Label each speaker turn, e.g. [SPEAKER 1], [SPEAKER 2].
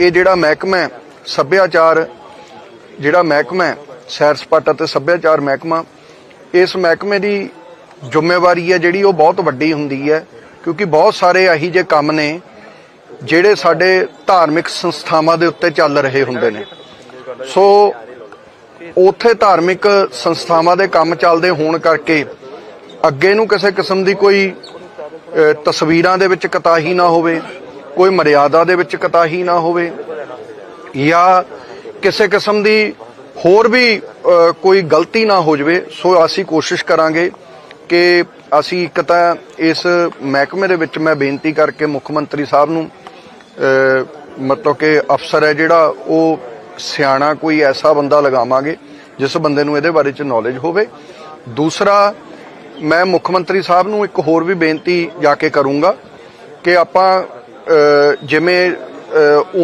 [SPEAKER 1] ਇਹ ਜਿਹੜਾ ਮਹਿਕਮਾ ਹੈ, ਸੱਭਿਆਚਾਰ ਜਿਹੜਾ ਮਹਿਕਮਾ ਹੈ, ਸੈਰ ਸਪਾਟਾ ਤੇ ਸੱਭਿਆਚਾਰ ਮਹਿਕਮਾ ਇਸ ਮਹਿਕਮੇ ਦੀ ਜ਼ਿੰਮੇਵਾਰੀ ਹੈ ਜਿਹੜੀ ਉਹ ਬਹੁਤ ਵੱਡੀ ਹੁੰਦੀ ਹੈ ਕਿਉਂਕਿ ਬਹੁਤ ਸਾਰੇ ਇਹੀ ਜਿਹੇ ਕੰਮ ਨੇ ਜਿਹੜੇ ਸਾਡੇ ਧਾਰਮਿਕ ਸੰਸਥਾਵਾਂ ਦੇ ਉੱਤੇ ਚੱਲ ਰਹੇ ਹੁੰਦੇ ਨੇ। ਸੋ ਉਥੇ ਧਾਰਮਿਕ ਸੰਸਥਾਵਾਂ ਦੇ ਕੰਮ ਚੱਲਦੇ ਹੋਣ ਕਰਕੇ ਅੱਗੇ ਨੂੰ ਕਿਸੇ ਕਿਸਮ ਦੀ ਕੋਈ ਤਸਵੀਰਾਂ ਦੇ ਵਿੱਚ ਕਤਾਹੀ ਨਾ ਹੋਵੇ ਕੋਈ ਮਰਿਆਦਾ ਦੇ ਵਿੱਚ ਕਤਾਹੀ ਨਾ ਹੋਵੇ ਜਾਂ ਕਿਸੇ ਕਿਸਮ ਦੀ ਹੋਰ ਵੀ ਕੋਈ ਗਲਤੀ ਨਾ ਹੋ ਜਾਵੇ, ਸੋ ਅਸੀਂ ਕੋਸ਼ਿਸ਼ ਕਰਾਂਗੇ ਕਿ ਅਸੀਂ ਇੱਕ ਤਾਂ ਇਸ ਮਹਿਕਮੇ ਦੇ ਵਿੱਚ ਮੈਂ ਬੇਨਤੀ ਕਰਕੇ ਮੁੱਖ ਮੰਤਰੀ ਸਾਹਿਬ ਨੂੰ ਮਤਲਬ ਕਿ ਅਫਸਰ ਹੈ ਜਿਹੜਾ ਉਹ ਸਿਆਣਾ ਕੋਈ ਐਸਾ ਬੰਦਾ ਲਗਾਵਾਂਗੇ ਜਿਸ ਬੰਦੇ ਨੂੰ ਇਹਦੇ ਬਾਰੇ ਚ ਨੌਲੇਜ ਹੋਵੇ। ਦੂਸਰਾ, ਮੈਂ ਮੁੱਖ ਮੰਤਰੀ ਸਾਹਿਬ ਨੂੰ ਇੱਕ ਹੋਰ ਵੀ ਬੇਨਤੀ ਜਾ ਕੇ ਕਰੂੰਗਾ ਕਿ ਆਪਾਂ E, ਜਿਵੇਂ ਅ,